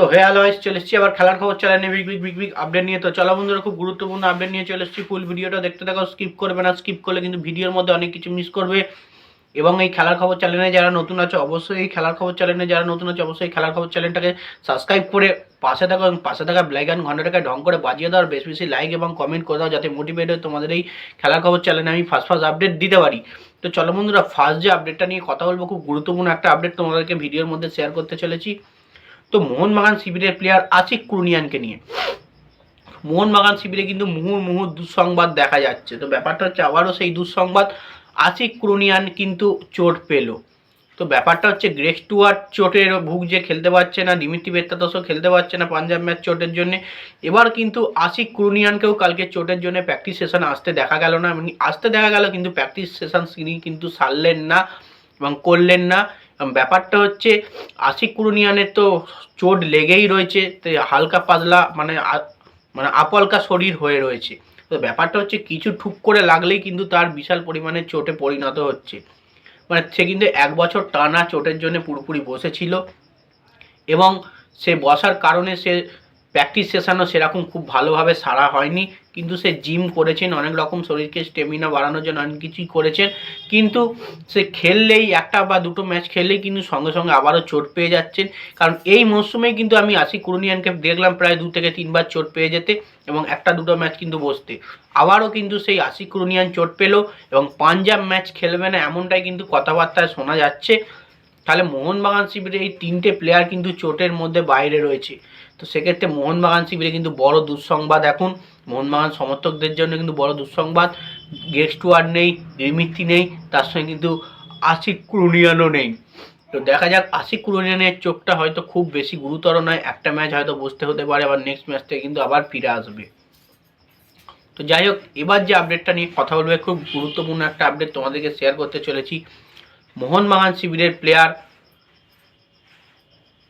তো হয়ে আলো চলে এসেছি আবার খেলার খবর চ্যানেলে big big big big update নিয়ে। তো চলো বন্ধুরা, খুব গুরুত্বপূর্ণ আপডেট নিয়ে চলে এসেছি। ফুল ভিডিওটা দেখতে থাকো স্কিপ করবে না স্কিপ করলে কিন্তু ভিডিওর মধ্যে অনেক কিছু মিস করবে। এবং এই খেলার খবর চ্যানেলে যারা নতুন আছে, অবশ্যই এই খেলার খবর চ্যানেলে যারা নতুন আছে, অবশ্যই এই খেলার খবর চ্যানেলটাকে সাবস্ক্রাইব করে পাশে থাকো এবং পাশে থাকা ব্লাইকান ঘন্টাটাকে ঢং করে বাজিয়ে দাও, আর বেশি বেশি লাইক এবং কমেন্ট করে দাও, যাতে মোটিভেট হয় তোমাদের এই খেলার খবর চ্যানেলে আমি ফার্স্ট ফার্স্ট আপডেট দিতে পারি। তো চলো বন্ধুরা ফার্স্ট যে আপডেটটা নিয়ে কথা বলব, খুব গুরুত্বপূর্ণ একটা আপডেট তোমাদেরকে ভিডিওর মধ্যে শেয়ার করতে চলেছি। তো মোহনবাগান শিবিরের প্লেয়ার আশিক কুরুনিয়ানকে নিয়ে। মোহনবাগান শিবিরে কিন্তু মুহুর মুহুর দুঃসংবাদ দেখা যাচ্ছে। তো ব্যাপারটা হচ্ছে আবারও সেই দুঃসংবাদ আশিক ক্রুনিয়ান কিন্তু চোট পেল। তো ব্যাপারটা হচ্ছে গ্রেক স্টুয়ার্ট চোটের ভুগছে খেলতে পারছে না ডিমিট্রি বেত্তাতসও খেলতে পারছে না পাঞ্জাব ম্যাচ চোটের জন্য। এবার কিন্তু আশিক ক্রুনিয়ানকেও কালকে চোটের জন্য প্র্যাকটিস সেশন আসতে দেখা গেল না। এমনি আসতে দেখা গেল কিন্তু প্র্যাকটিস সেশন তিনি কিন্তু সারলেন না এবং করলেন না। ব্যাপারটা হচ্ছে আশিক ক্রুনিয়ানের তো চোট লেগেই রয়েছে, তো হালকা পাতলা মানে মানে আপলকা শরীর হয়ে রয়েছে। তো ব্যাপারটা হচ্ছে কিছু ঠুক করে লাগলেই কিন্তু তার বিশাল পরিমাণে চোটে পরিণত হচ্ছে। মানে সে কিন্তু এক বছর টানা চোটের জন্য পুরোপুরি বসেছিল এবং সে বসার কারণে সে প্র্যাকটিস সেশনও সেরকম খুব ভালোভাবে সারা হয়নি। কিন্তু সে জিম করেছেন, অনেক রকম শরীরকে স্টেমিনা বাড়ানোর জন্য অনেক কিছুই করেছেন। কিন্তু সে খেললেই একটা বা দুটো ম্যাচ খেললেই কিন্তু সঙ্গে সঙ্গে আবারও চোট পেয়ে যাচ্ছেন। কারণ এই মরশুমেই কিন্তু আমি আশি কুরুনিয়ানকে দেখলাম প্রায় দু থেকে তিনবার চোট পেয়ে যেতে এবং একটা দুটো ম্যাচ কিন্তু বসতে। আবারও কিন্তু সেই আশি কুরুনিয়ান চোট পেল এবং পাঞ্জাব ম্যাচ খেলবে না এমনটাই কিন্তু কথাবার্তায় শোনা যাচ্ছে। তাহলে মোহনবাগান শিবিরে এই তিনটে প্লেয়ার কিন্তু চোটের মধ্যে বাইরে রয়েছে। তো সেক্ষেত্রে মোহনবাগান শিবিরে কিন্তু বড় দুঃসংবাদ এখন। মোহনবাগান সমর্থকদের জন্য কিন্তু বড় দুঃসংবাদ। গেস্ট ওয়ার্ড নেই রিমিতি নেই, তার সঙ্গে কিন্তু আশিক ক্রুনিয়ানও নেই। তো দেখা যাক, আশিক ক্রুনিয়ানের চোখটা হয়তো খুব বেশি গুরুতর নয়। একটা ম্যাচ হয়তো বসতে হতে পারে, আবার নেক্সট ম্যাচ থেকে কিন্তু আবার ফিরে আসবে। তো যাই হোক, এবার যে আপডেটটা নিয়ে কথা বলবে, খুব গুরুত্বপূর্ণ একটা আপডেট তোমাদেরকে শেয়ার করতে চলেছি। মোহনবাগান শিবিরের প্লেয়ার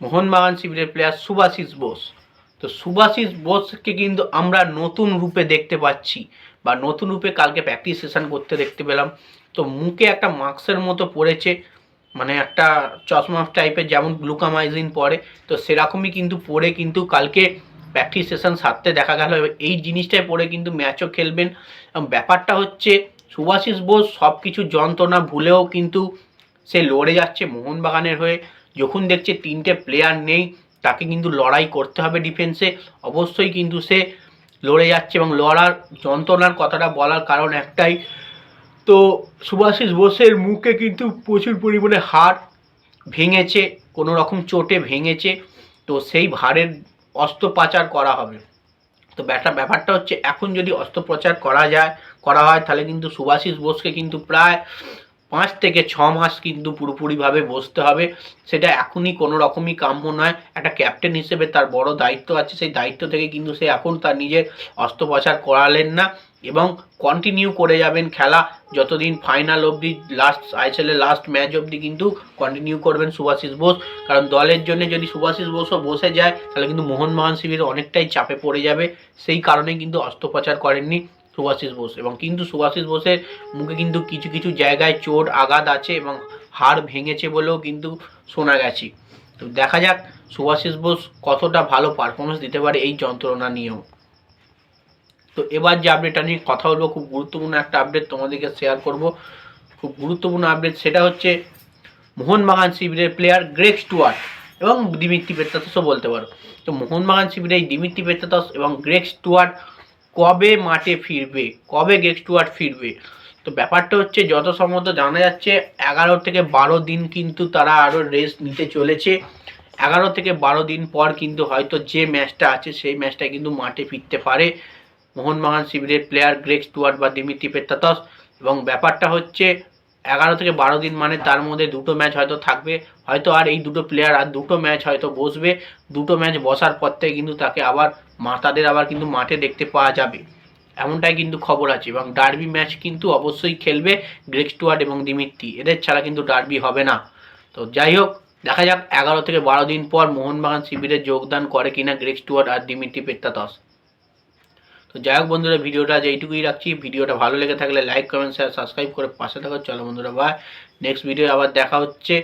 মোহনবাগান শিবিরের প্লেয়ার সুভাশিস বোস। তো সুভাশিস বোসকে কিন্তু আমরা নতুন রূপে দেখতে পাচ্ছি বা নতুন রূপে কালকে প্র্যাকটিস সেশন করতে দেখতে পেলাম। তো মুখে একটা মাস্কের মতো পড়েছে মানে একটা চশমা টাইপের যেমন গ্লুকামাইজিন পরে, তো সেরকমই কিন্তু পরে কিন্তু কালকে প্র্যাকটিস সেশন সারতে দেখা গেল। এই জিনিসটাই পরে কিন্তু ম্যাচও খেলবেন। এবং ব্যাপারটা হচ্ছে, সুভাশিস বোস সব কিছু যন্ত্রণা ভুলেও কিন্তু সে লড়ে যাচ্ছে মোহনবাগানের হয়ে। যখন দেখছে তিনটে প্লেয়ার নেই, তাকে কিন্তু লড়াই করতে হবে ডিফেন্সে অবশ্যই কিন্তু সে লড়ে যাচ্ছে এবং লড়ার যন্ত্রণার কথাটা বলার কারণ একটাই। তো সুভাষিস বোসের মুখে কিন্তু প্রচুর পরিমাণে হাড় ভেঙেছে কোনো রকম চোটে ভেঙেছে। তো সেই ভারের অস্ত্রোপচার করা হবে। তো ব্যাটা, ব্যাপারটা হচ্ছে এখন যদি অস্ত্রোপচার করা যায়, করা হয়, তাহলে কিন্তু সুভাষিস বোসকে কিন্তু প্রায় পাঁচ থেকে ছ মাস কিন্তু পুরোপুরিভাবে বসতে হবে। সেটা এখনই কোনো রকমই কাম্য নয়। একটা ক্যাপ্টেন হিসেবে তার বড় দায়িত্ব আছে। সেই দায়িত্ব থেকে কিন্তু সে এখন তার নিজের অস্ত্রোপচার করালেন না এবং কন্টিনিউ করে যাবেন খেলা যতদিন ফাইনাল অবধি লাস্ট আইএসএলের লাস্ট ম্যাচ অবধি কিন্তু কন্টিনিউ করবেন সুভাষিস বোস। কারণ দলের জন্য যদি সুভাষিস বোসও বসে যায়, তাহলে কিন্তু মোহনবাগান শিবির অনেকটাই চাপে পড়ে যাবে। সেই কারণে কিন্তু অস্ত্রোপচার করেননি। সুভাষিস বোস। এবং কিন্তু সুভাষিস বোসের মুখে কিন্তু কিছু কিছু জায়গায় চোট, আঘাত আছে এবং হাড় ভেঙেছে বলেও কিন্তু শোনা গেছে। তো দেখা যাক সুভাষিস বোস কতটা ভালো পারফরমেন্স দিতে পারে এই যন্ত্রণা নিয়েও। তো এবার যে আপডেটটা নিয়ে কথা বলব, খুব গুরুত্বপূর্ণ একটা আপডেট তোমাদেরকে শেয়ার করব। খুব গুরুত্বপূর্ণ আপডেট সেটা হচ্ছে মোহনবাগান শিবিরের প্লেয়ার গ্রেক স্টুয়ার্ট এবং দিমিত্রি পেত্তাতসও বলতে পারো। তো মোহনবাগান শিবিরে এই দিমিত্রি পেত্তাতস এবং গ্রেক স্টুয়ার্ট কবে মাঠে ফিরবে, কবে গ্রেক স্টুয়ার্ট ফিরবে? তো ব্যাপারটা হচ্ছে, যত সম্ভবত জানা যাচ্ছে, এগারো থেকে বারো দিন কিন্তু তারা আরও রেস্ট নিতে চলেছে। এগারো থেকে বারো দিন পর কিন্তু হয়তো যে ম্যাচটা আছে, সেই ম্যাচটা কিন্তু মাঠে ফিরতে পারে মোহনবাগান শিবিরের প্লেয়ার গ্রেক স্টুয়ার্ট বা দিমিত্রি পেত্তাতস এবং ব্যাপারটা হচ্ছে এগারো থেকে বারো দিন মানে তার মধ্যে দুটো ম্যাচ হয়তো থাকবে। হয়তো আর এই দুটো প্লেয়ার আর দুটো ম্যাচ হয়তো বসবে। দুটো ম্যাচ বসার পর থেকে কিন্তু তাকে আবার তাদের আবার কিন্তু মাঠে দেখতে পাওয়া যাবে। এমনটাই কিন্তু খবর আছে এবং ডার্বি ম্যাচ কিন্তু অবশ্যই খেলবে গ্রেক স্টুয়ার্ট এবং দিমিত্রি এদের ছাড়া কিন্তু ডার্বি হবে না। তো যাই হোক, দেখা যাক এগারো থেকে বারো দিন পর মোহনবাগান শিবিরে যোগদান করে কিনা গ্রেক স্টুয়ার্ট আর দিমিত্রি পেত্তাতস। তো যাই হোক বন্ধুরা, ভিডিওটা আজ এইটুকুই রাখছি। ভিডিওটা ভালো লেগে থাকলে লাইক কমেন্ট শেয়ার সাবস্ক্রাইব করে পাশে থাকো। চলো বন্ধুরা বাই নেক্সট ভিডিও আবার দেখা হচ্ছে।